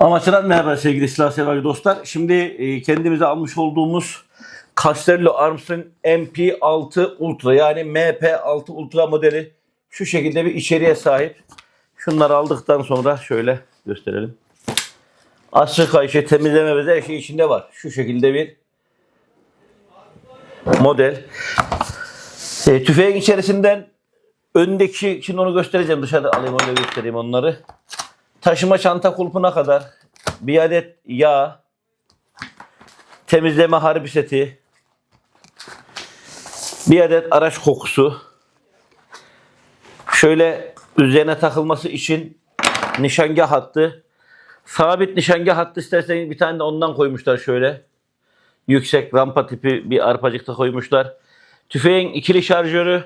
Amaçlar merhaba sevgili silah sever dostlar. Şimdi e, kendimize almış olduğumuz Castello Armstrong MP6 Ultra yani MP6 Ultra modeli şu şekilde bir içeriğe sahip. Şunları aldıktan sonra şöyle gösterelim. Asır kayışı temizleme ve her şey içinde var. Şu şekilde bir model. E, tüfeğin içerisinden öndeki, şimdi onu göstereceğim dışarıda alayım öyle göstereyim onları. Taşıma çanta kulpuna kadar bir adet yağ, temizleme harbi seti, bir adet araç kokusu, şöyle üzerine takılması için nişangah hattı, sabit nişangah hattı isterseniz bir tane de ondan koymuşlar şöyle. Yüksek rampa tipi bir arpacıkta koymuşlar. Tüfeğin ikili şarjörü,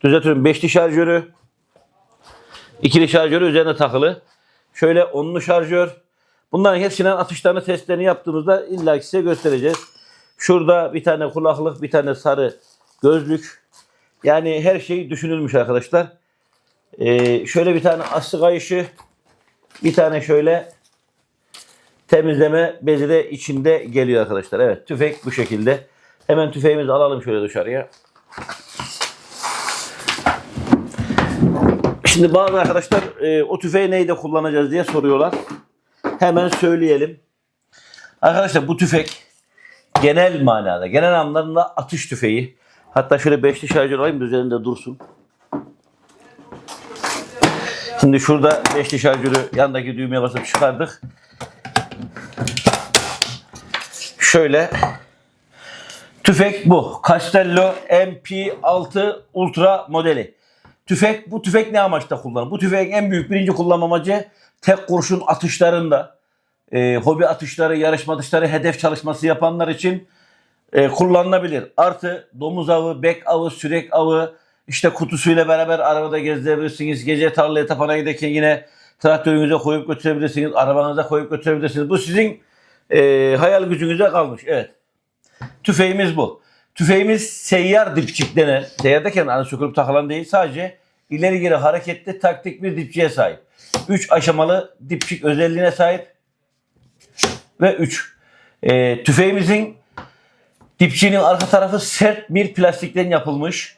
düzeltiyorum beşli şarjörü, İkili şarjörü üzerine takılı. Şöyle onlu şarjör. Bunların hepsinin atışlarını testlerini yaptığımızda illa size göstereceğiz. Şurada bir tane kulaklık, bir tane sarı gözlük. Yani her şey düşünülmüş arkadaşlar. Ee, şöyle bir tane aslı kayışı, bir tane şöyle temizleme bezi de içinde geliyor arkadaşlar. Evet tüfek bu şekilde. Hemen tüfeğimizi alalım şöyle dışarıya. Şimdi bazı arkadaşlar e, o tüfeği neyde kullanacağız diye soruyorlar. Hemen söyleyelim. Arkadaşlar bu tüfek genel manada, genel anlamda atış tüfeği. Hatta şöyle beşli şarjör alayım da üzerinde dursun. Şimdi şurada beşli şarjörü yandaki düğmeye basıp çıkardık. Şöyle tüfek bu. Castello MP6 Ultra modeli. Tüfek bu tüfek ne amaçta kullanılır? Bu tüfeğin en büyük birinci kullanma amacı tek kurşun atışlarında e, hobi atışları, yarışma atışları, hedef çalışması yapanlar için e, kullanılabilir. Artı domuz avı, bek avı, sürek avı, işte kutusuyla beraber arabada gezdirebilirsiniz. Gece tarlaya tapana giderken yine traktörünüze koyup götürebilirsiniz. Arabanıza koyup götürebilirsiniz. Bu sizin e, hayal gücünüze kalmış. Evet. Tüfeğimiz bu. Tüfeğimiz seyyar dipçik denen, seyyar derken hani takılan değil sadece ileri geri hareketli taktik bir dipçiye sahip. 3 aşamalı dipçik özelliğine sahip ve 3. E, tüfeğimizin dipçiğinin arka tarafı sert bir plastikten yapılmış.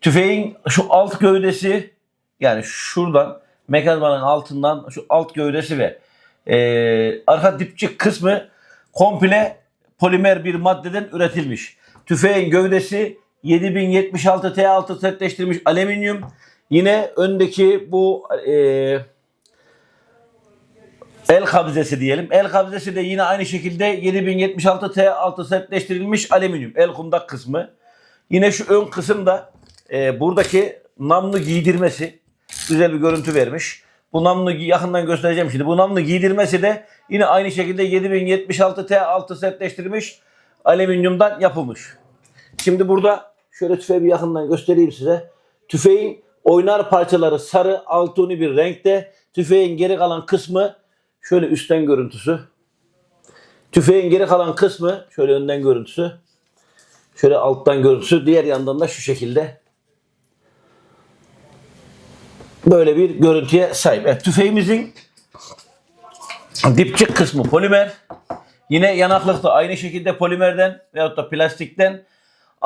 Tüfeğin şu alt gövdesi yani şuradan mekanizmanın altından şu alt gövdesi ve e, arka dipçik kısmı komple polimer bir maddeden üretilmiş. Tüfeğin gövdesi 7076 T6 sertleştirilmiş alüminyum. Yine öndeki bu e, el kabzesi diyelim. El kabzesi de yine aynı şekilde 7076 T6 sertleştirilmiş alüminyum. El kundak kısmı. Yine şu ön kısımda e, buradaki namlu giydirmesi güzel bir görüntü vermiş. Bu namlu yakından göstereceğim şimdi. Bu namlu giydirmesi de yine aynı şekilde 7076 T6 sertleştirilmiş alüminyumdan yapılmış. Şimdi burada şöyle tüfeği bir yakından göstereyim size. Tüfeğin oynar parçaları sarı altuni bir renkte. Tüfeğin geri kalan kısmı şöyle üstten görüntüsü. Tüfeğin geri kalan kısmı şöyle önden görüntüsü. Şöyle alttan görüntüsü. Diğer yandan da şu şekilde. Böyle bir görüntüye sahip. Evet, tüfeğimizin dipçik kısmı polimer. Yine yanaklık da aynı şekilde polimerden veyahut da plastikten.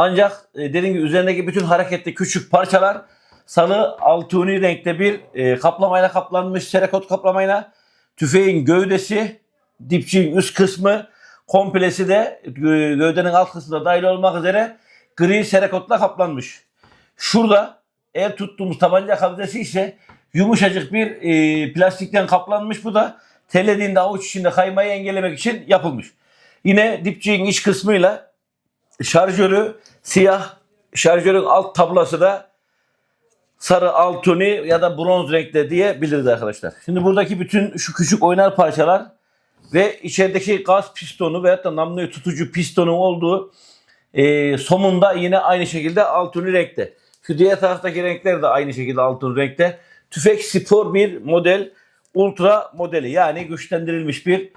Ancak e, dediğim gibi üzerindeki bütün hareketli küçük parçalar sarı altuni renkte bir e, kaplamayla kaplanmış serakot kaplamayla. Tüfeğin gövdesi, dipçiğin üst kısmı, komplesi de e, gövdenin alt kısmında dahil olmak üzere gri serakotla kaplanmış. Şurada el tuttuğumuz tabanca kabzesi ise yumuşacık bir e, plastikten kaplanmış. Bu da tellediğinde avuç içinde kaymayı engellemek için yapılmış. Yine dipçiğin iç kısmıyla şarjörü siyah, şarjörün alt tablası da sarı altuni ya da bronz renkte diyebiliriz arkadaşlar. Şimdi buradaki bütün şu küçük oynar parçalar ve içerideki gaz pistonu veyahut da namluyu tutucu pistonun olduğu e, somunda yine aynı şekilde altuni renkte. Şu diğer taraftaki renkler de aynı şekilde altın renkte. Tüfek spor bir model, ultra modeli yani güçlendirilmiş bir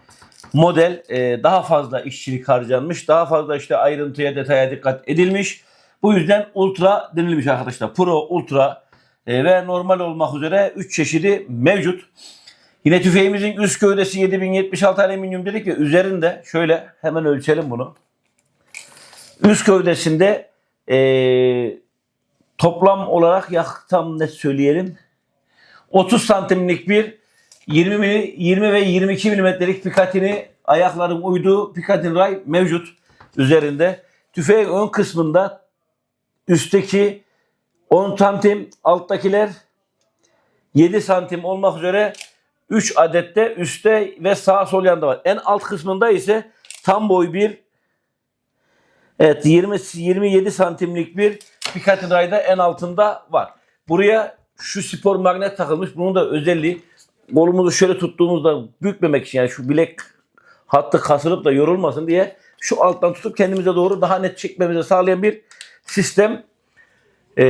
model. E, daha fazla işçilik harcanmış, daha fazla işte ayrıntıya, detaya dikkat edilmiş. Bu yüzden ultra denilmiş arkadaşlar. Pro, ultra e, ve normal olmak üzere 3 çeşidi mevcut. Yine tüfeğimizin üst gövdesi 7076 alüminyum dedik ve üzerinde şöyle hemen ölçelim bunu. Üst gövdesinde eee, toplam olarak ya tam net söyleyelim 30 santimlik bir 20, mili- 20 ve 22 milimetrelik Picatinny ayakların uyduğu Picatinny ray mevcut üzerinde. Tüfeğin ön kısmında üstteki 10 santim alttakiler 7 santim olmak üzere 3 adette üstte ve sağ sol yanda var. En alt kısmında ise tam boy bir evet 20 27 santimlik bir Picatinny rayda en altında var. Buraya şu spor magnet takılmış. Bunun da özelliği kolumuzu şöyle tuttuğumuzda bükmemek için yani şu bilek hattı kasılıp da yorulmasın diye şu alttan tutup kendimize doğru daha net çekmemizi sağlayan bir sistem e,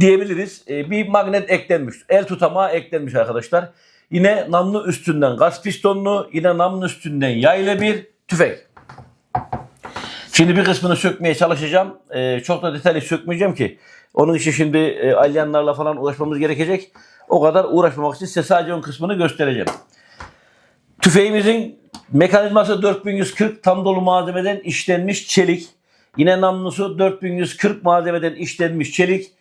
diyebiliriz. E, bir magnet eklenmiş. El tutamağı eklenmiş arkadaşlar. Yine namlu üstünden gaz pistonlu, yine namlu üstünden yaylı bir tüfek. Şimdi bir kısmını sökmeye çalışacağım. E, çok da detaylı sökmeyeceğim ki. Onun için şimdi e, alyanlarla falan uğraşmamız gerekecek. O kadar uğraşmamak için size sadece ön kısmını göstereceğim. Tüfeğimizin mekanizması 4140 tam dolu malzemeden işlenmiş çelik. Yine namlusu 4140 malzemeden işlenmiş çelik.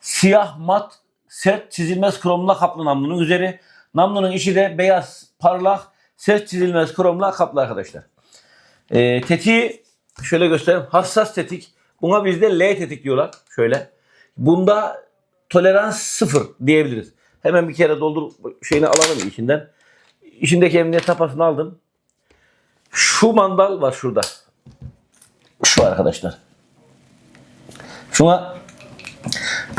Siyah mat sert çizilmez kromla kaplı namlunun üzeri. Namlunun içi de beyaz parlak sert çizilmez kromla kaplı arkadaşlar. E, tetiği şöyle göstereyim. Hassas tetik. Buna bizde L tetik diyorlar. Şöyle. Bunda tolerans sıfır diyebiliriz. Hemen bir kere doldur şeyini alalım içinden. İçindeki emniyet tapasını aldım. Şu mandal var şurada. Şu arkadaşlar. Şuna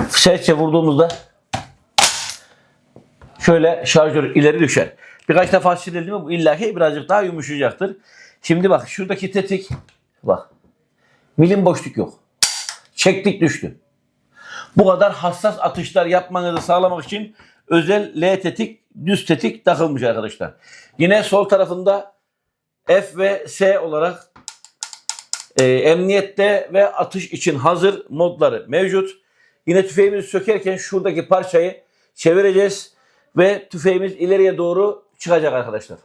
serçe vurduğumuzda şöyle şarjör ileri düşer. Birkaç defa silildi mi bu illaki birazcık daha yumuşayacaktır. Şimdi bak şuradaki tetik bak. Milim boşluk yok. Çektik düştü. Bu kadar hassas atışlar yapmanızı sağlamak için özel L tetik, düz tetik takılmış arkadaşlar. Yine sol tarafında F ve S olarak e, emniyette ve atış için hazır modları mevcut. Yine tüfeğimizi sökerken şuradaki parçayı çevireceğiz ve tüfeğimiz ileriye doğru çıkacak arkadaşlar.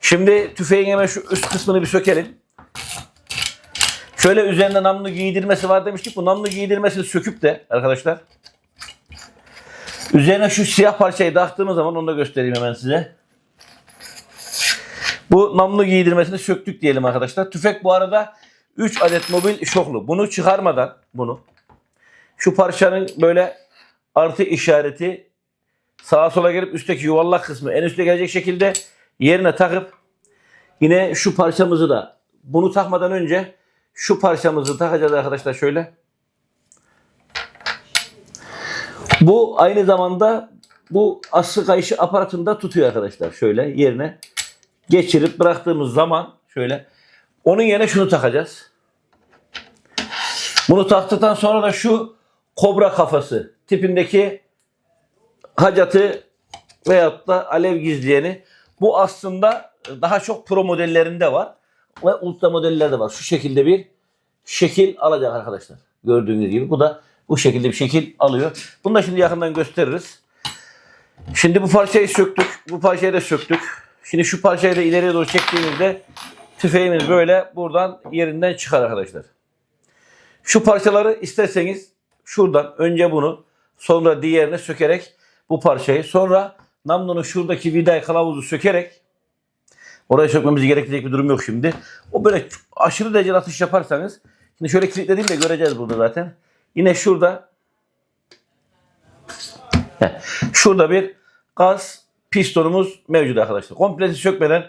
Şimdi tüfeğin hemen şu üst kısmını bir sökelim. Şöyle üzerinde namlu giydirmesi var demiştik. Bu namlu giydirmesini söküp de arkadaşlar üzerine şu siyah parçayı taktığımız zaman onu da göstereyim hemen size. Bu namlu giydirmesini söktük diyelim arkadaşlar. Tüfek bu arada 3 adet mobil şoklu. Bunu çıkarmadan bunu şu parçanın böyle artı işareti sağa sola gelip üstteki yuvarlak kısmı en üste gelecek şekilde yerine takıp yine şu parçamızı da bunu takmadan önce şu parçamızı takacağız arkadaşlar şöyle. Bu aynı zamanda bu aslı kayışı aparatında tutuyor arkadaşlar şöyle yerine geçirip bıraktığımız zaman şöyle onun yerine şunu takacağız. Bunu taktıktan sonra da şu kobra kafası tipindeki hacatı veyahut da alev gizleyeni bu aslında daha çok pro modellerinde var ve ultra modellerde var. Şu şekilde bir şekil alacak arkadaşlar. Gördüğünüz gibi bu da bu şekilde bir şekil alıyor. Bunu da şimdi yakından gösteririz. Şimdi bu parçayı söktük. Bu parçayı da söktük. Şimdi şu parçayı da ileriye doğru çektiğimizde tüfeğimiz böyle buradan yerinden çıkar arkadaşlar. Şu parçaları isterseniz şuradan önce bunu sonra diğerini sökerek bu parçayı sonra namlunun şuradaki viday kılavuzu sökerek oraya sökmemiz gerekecek bir durum yok şimdi. O böyle aşırı derecede atış yaparsanız şimdi şöyle kilitlediğimde göreceğiz burada zaten. Yine şurada şurada bir gaz pistonumuz mevcut arkadaşlar. Komplesi sökmeden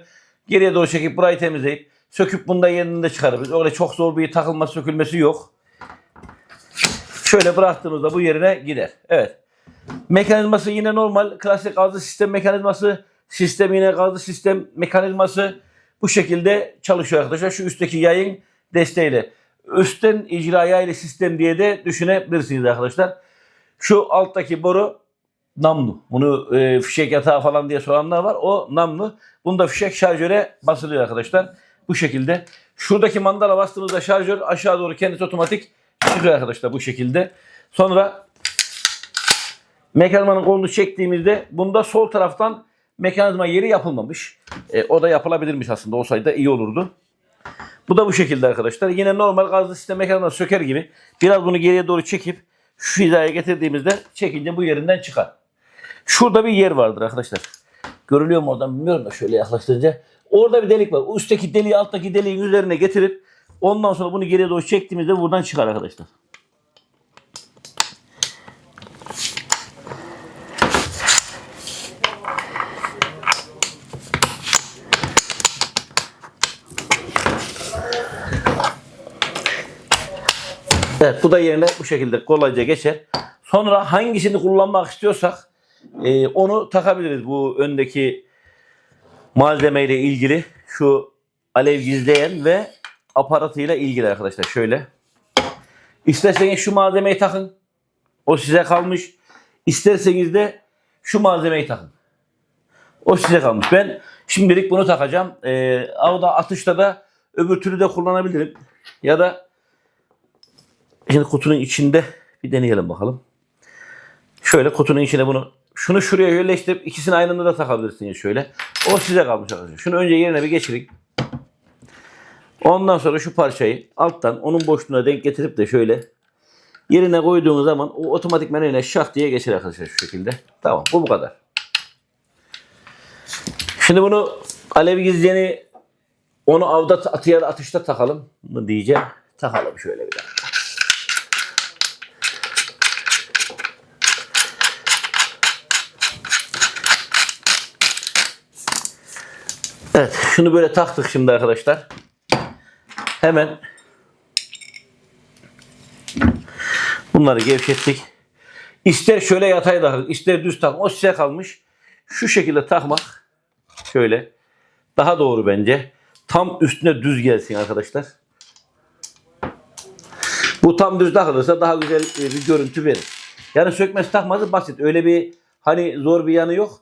geriye doğru çekip burayı temizleyip söküp bunda yerinde çıkarırız. Öyle çok zor bir takılma sökülmesi yok. Şöyle bıraktığımızda bu yerine gider. Evet. Mekanizması yine normal klasik gazlı sistem mekanizması. Sistem yine gazlı sistem mekanizması bu şekilde çalışıyor arkadaşlar. Şu üstteki yayın desteğiyle. Üstten icra yaylı sistem diye de düşünebilirsiniz arkadaşlar. Şu alttaki boru namlu. Bunu e, fişek yatağı falan diye soranlar var. O namlu. Bunda fişek şarjöre basılıyor arkadaşlar. Bu şekilde. Şuradaki mandala bastığımızda şarjör aşağı doğru kendisi otomatik çıkıyor arkadaşlar bu şekilde. Sonra mekanizmanın kolunu çektiğimizde bunda sol taraftan mekanizma yeri yapılmamış. E, o da yapılabilirmiş aslında. Olsaydı da iyi olurdu. Bu da bu şekilde arkadaşlar. Yine normal gazlı sistem mekanizma söker gibi biraz bunu geriye doğru çekip şu hizaya getirdiğimizde çekince bu yerinden çıkar. Şurada bir yer vardır arkadaşlar. Görülüyor mu oradan bilmiyorum da şöyle yaklaştırınca. Orada bir delik var. Üstteki deliği alttaki deliğin üzerine getirip ondan sonra bunu geriye doğru çektiğimizde buradan çıkar arkadaşlar. Bu da yerine bu şekilde kolayca geçer. Sonra hangisini kullanmak istiyorsak e, onu takabiliriz bu öndeki malzemeyle ilgili. Şu alev gizleyen ve aparatıyla ilgili arkadaşlar şöyle. İsterseniz şu malzemeyi takın. O size kalmış. İsterseniz de şu malzemeyi takın. O size kalmış. Ben şimdilik bunu takacağım. Ee, avda atışta da öbür türlü de kullanabilirim. Ya da Şimdi kutunun içinde bir deneyelim bakalım. Şöyle kutunun içine bunu şunu şuraya yerleştirip ikisini aynı anda da takabilirsiniz şöyle. O size kalmış arkadaşlar. Şunu önce yerine bir geçirin. Ondan sonra şu parçayı alttan onun boşluğuna denk getirip de şöyle yerine koyduğunuz zaman o otomatikman öyle şah diye geçer arkadaşlar şu şekilde. Tamam bu bu kadar. Şimdi bunu alev gizleyeni onu avda atıya atışta takalım mı diyeceğim. Takalım şöyle bir dakika. Evet, şunu böyle taktık şimdi arkadaşlar. Hemen bunları gevşettik. İster şöyle yatay takın, ister düz takın. O size kalmış. Şu şekilde takmak şöyle daha doğru bence. Tam üstüne düz gelsin arkadaşlar. Bu tam düz takılırsa daha güzel e, bir görüntü verir. Yani sökmesi takması basit. Öyle bir hani zor bir yanı yok.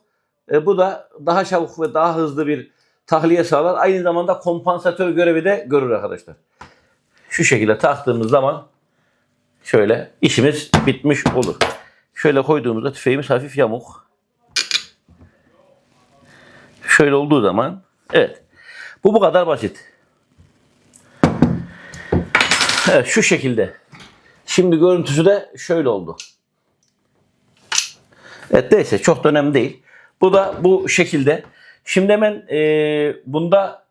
E, bu da daha çabuk ve daha hızlı bir tahliye sağlar. Aynı zamanda kompansatör görevi de görür arkadaşlar. Şu şekilde taktığımız zaman şöyle işimiz bitmiş olur. Şöyle koyduğumuzda tüfeğimiz hafif yamuk. Şöyle olduğu zaman evet. Bu bu kadar basit. Evet şu şekilde. Şimdi görüntüsü de şöyle oldu. Evet neyse çok da önemli değil. Bu da bu şekilde. Şimdi hemen e, bunda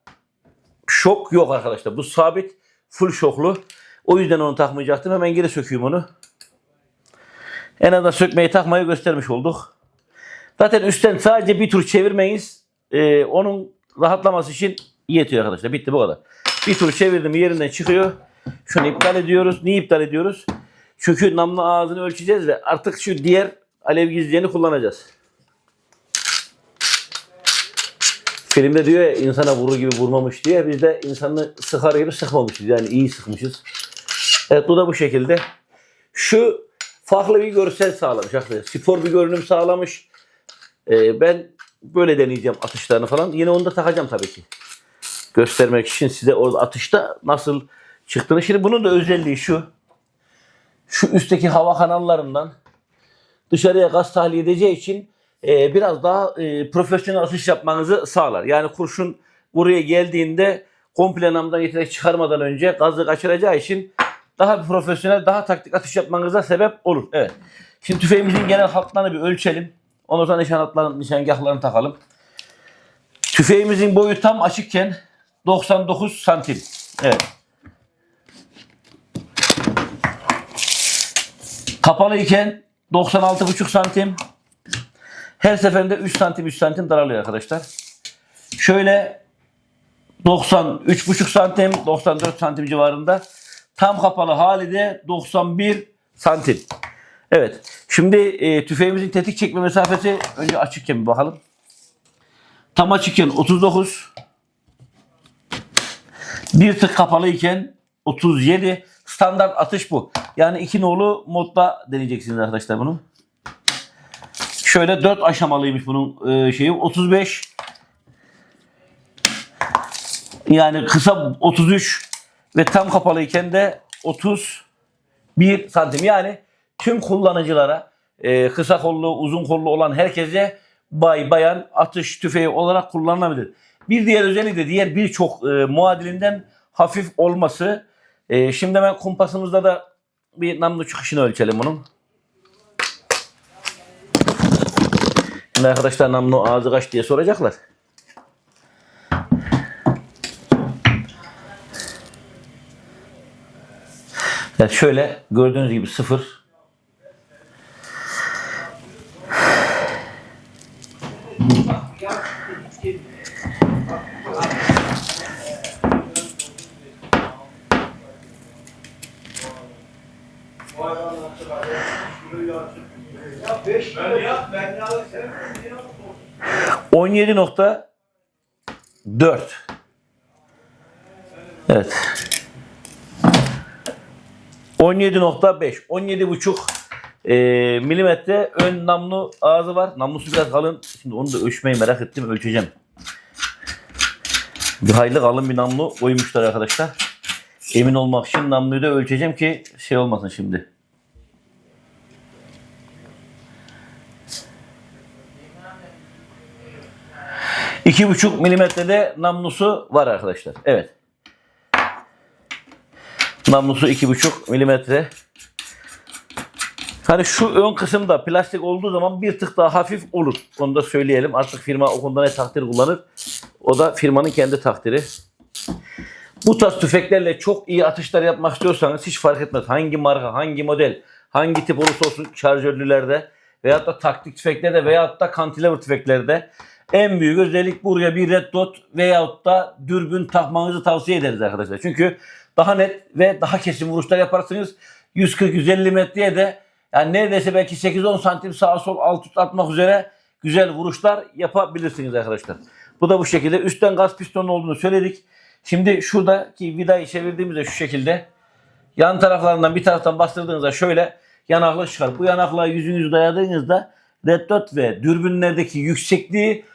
şok yok arkadaşlar. Bu sabit full şoklu. O yüzden onu takmayacaktım. Hemen geri söküyorum onu. En azından sökmeyi takmayı göstermiş olduk. Zaten üstten sadece bir tur çevirmeyiz. E, onun rahatlaması için yetiyor arkadaşlar. Bitti bu kadar. Bir tur çevirdim yerinden çıkıyor. Şunu iptal ediyoruz. Niye iptal ediyoruz? Çünkü namlu ağzını ölçeceğiz ve artık şu diğer alev gizleyeni kullanacağız. Filmde diyor ya insana vurur gibi vurmamış diye biz de insanı sıkar gibi sıkmamışız. Yani iyi sıkmışız. Evet bu da bu şekilde. Şu farklı bir görsel sağlamış. arkadaşlar. Spor bir görünüm sağlamış. Ee, ben böyle deneyeceğim atışlarını falan. Yine onu da takacağım tabii ki. Göstermek için size orada atışta nasıl çıktığını. Şimdi bunun da özelliği şu. Şu üstteki hava kanallarından dışarıya gaz tahliye edeceği için e, biraz daha e, profesyonel atış yapmanızı sağlar. Yani kurşun buraya geldiğinde komple namdan yeterek çıkarmadan önce gazı kaçıracağı için daha bir profesyonel, daha taktik atış yapmanıza sebep olur. Evet. Şimdi tüfeğimizin genel hatlarını bir ölçelim. Ondan sonra nişan nişangahlarını takalım. Tüfeğimizin boyu tam açıkken 99 santim. Evet. Kapalı iken 96,5 santim. Her seferinde 3 santim 3 santim daralıyor arkadaşlar. Şöyle 93,5 santim 94 santim civarında. Tam kapalı hali de 91 santim. Evet. Şimdi e, tüfeğimizin tetik çekme mesafesi önce açıkken bir bakalım. Tam açıkken 39. Bir tık kapalı iken 37. Standart atış bu. Yani iki nolu modda deneyeceksiniz arkadaşlar bunu. Şöyle 4 aşamalıymış bunun e, şeyi. 35 yani kısa 33 ve tam kapalıyken de 31 santim. Yani tüm kullanıcılara e, kısa kollu, uzun kollu olan herkese bay bayan atış tüfeği olarak kullanılabilir. Bir diğer özelliği de diğer birçok e, muadilinden hafif olması. E, şimdi hemen kumpasımızda da bir namlu çıkışını ölçelim bunun. Şimdi arkadaşlar namlu ağzı kaç diye soracaklar. Evet şöyle gördüğünüz gibi sıfır. Ben ya, ben ya, sen 17.4 Evet. 17.5 17.5 e, milimetre ön namlu ağzı var. Namlusu biraz kalın. Şimdi onu da ölçmeyi merak ettim. Ölçeceğim. Bir hayli kalın bir namlu koymuşlar arkadaşlar. Emin olmak için namluyu da ölçeceğim ki şey olmasın şimdi. İki buçuk milimetrede namlusu var arkadaşlar. Evet. Namlusu iki buçuk milimetre. Hani şu ön kısımda plastik olduğu zaman bir tık daha hafif olur. Onu da söyleyelim. Artık firma o konuda ne takdir kullanır. O da firmanın kendi takdiri. Bu tarz tüfeklerle çok iyi atışlar yapmak istiyorsanız hiç fark etmez. Hangi marka, hangi model, hangi tip olursa olsun şarjörlülerde veyahut da taktik tüfeklerde veyahut da cantilever tüfeklerde en büyük özellik buraya bir red dot veyahut da dürbün takmanızı tavsiye ederiz arkadaşlar. Çünkü daha net ve daha kesin vuruşlar yaparsınız. 140-150 metreye de yani neredeyse belki 8-10 santim sağa sol alt üst atmak üzere güzel vuruşlar yapabilirsiniz arkadaşlar. Bu da bu şekilde. Üstten gaz pistonu olduğunu söyledik. Şimdi şuradaki vidayı çevirdiğimizde şu şekilde yan taraflarından bir taraftan bastırdığınızda şöyle yanaklık çıkar. Bu yanaklığa yüzünüzü dayadığınızda red dot ve dürbünlerdeki yüksekliği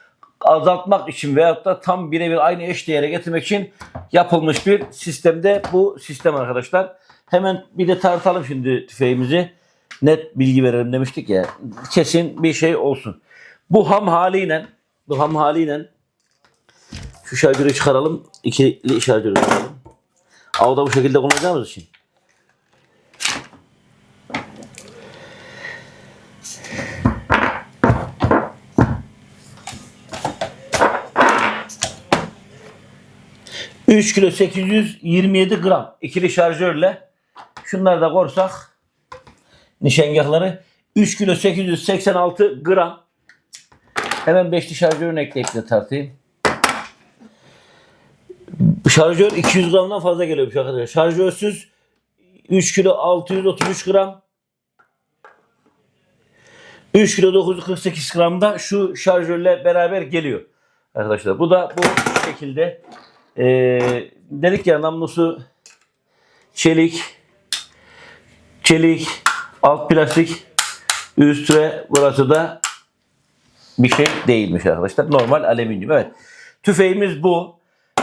azaltmak için veyahut da tam birebir aynı eşdeğere getirmek için yapılmış bir sistemde bu sistem arkadaşlar. Hemen bir de tartalım şimdi tüfeğimizi. Net bilgi verelim demiştik ya. Kesin bir şey olsun. Bu ham haliyle bu ham haliyle şu şarjörü çıkaralım. İkili şarjörü çıkaralım. Avda bu şekilde kullanacağımız için. Üç kilo 827 gram ikili şarjörle şunları da korsak nişangahları 3 kilo 886 gram hemen beşli şarjörünü ekleyip tartayım. Şarjör 200 gramdan fazla geliyormuş arkadaşlar. Şarjörsüz 3 kilo 633 gram 3 kilo 948 gram da şu şarjörle beraber geliyor arkadaşlar. Bu da bu şekilde ee, dedik ya namlusu çelik çelik alt plastik üstüne burası da bir şey değilmiş arkadaşlar. Normal alüminyum. Evet. Tüfeğimiz bu.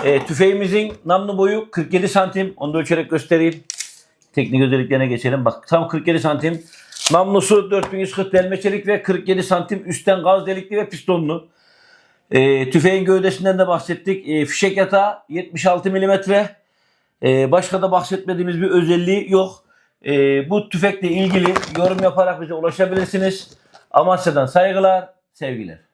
E, tüfeğimizin namlu boyu 47 santim. Onu da ölçerek göstereyim. Teknik özelliklerine geçelim. Bak tam 47 santim. Namlusu 4140 delme çelik ve 47 santim üstten gaz delikli ve pistonlu. E, tüfeğin gövdesinden de bahsettik. E, fişek yatağı 76 milimetre. E, başka da bahsetmediğimiz bir özelliği yok. E, bu tüfekle ilgili yorum yaparak bize ulaşabilirsiniz. Amasya'dan saygılar, sevgiler.